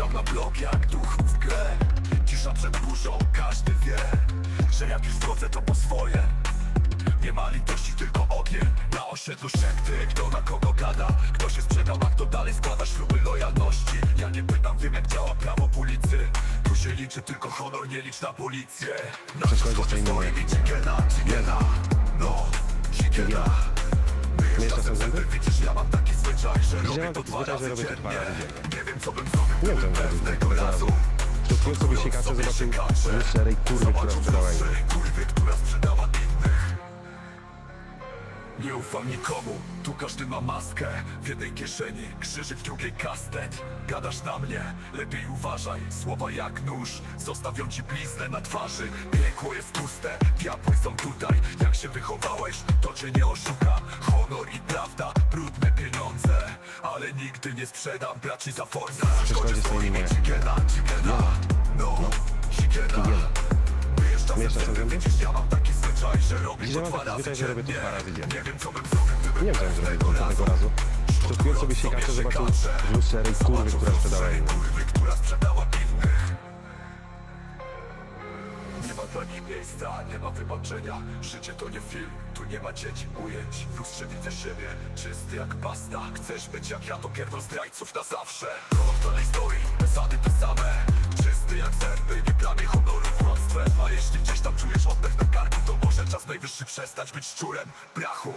Wjeżdżam na blok jak duch w grę. Cisza przed burzą, każdy wie Że jak już w drodze to po swoje. Nie ma litości, tylko ogień. Na osiedlu szepty, kto na kogo gada. Kto się sprzedał, a kto dalej składa śluby lojalności. Ja nie pytam, wiem jak działa prawo w ulicy. Tu się liczy tylko honor, nie licz na policję. Na Przeszkodzie przeszkodzie stoimy stoi na- mi Chigiena, Chigiena No, Chigiena Wyjeżdża Mieszka ze są zęby? widzisz, ja mam taki zwyczaj, że robię to dwa zwyczaj, że razy robię to dwa dziennie. razy dziennie. Nie wiem co bym zrobił, razu. Kupiłem sobie siekacze, zobaczył sprzedała innych. Kurwy, która sprzedała innych. Nie ufam nikomu, tu każdy ma maskę W jednej kieszeni. Krzyżyk, w drugiej kastet. Gadasz na mnie, lepiej uważaj. Słowa jak nóż, zostawią ci bliznę na twarzy. Piekło jest puste, diabły są tutaj. Jak się wychowałeś, to cię nie oszuka nigdy nie sprzedam braci za forza przeszkodzie stoi moja. Chigiena, Chigiena, no, Mieszka ze są zęby, ja mam taki zwyczaj, że robię to dwa razy że robię to dziennie. dwa razy dziennie. Nie wiem co bym zrobił, gdybym Nie wiem, co bym zrobił pewnego razu. Kupiłem sobie siekacze, zobaczył w lustrze kurwy, która sprzedała innych nie ma wybaczenia. Życie to nie film, tu nie ma dzieci. Ujęć W lustrze widzę siebie, czysty jak pasta. Chcesz być jak ja, to pierdol zdrajców na zawsze. Krok dalej stoi, zasady te same. Czysty jak zęby, nie plamię honoru. Kłamstwem A jeśli gdzieś tam czujesz oddech na karku To może czas najwyższy przestać być szczurem Brachu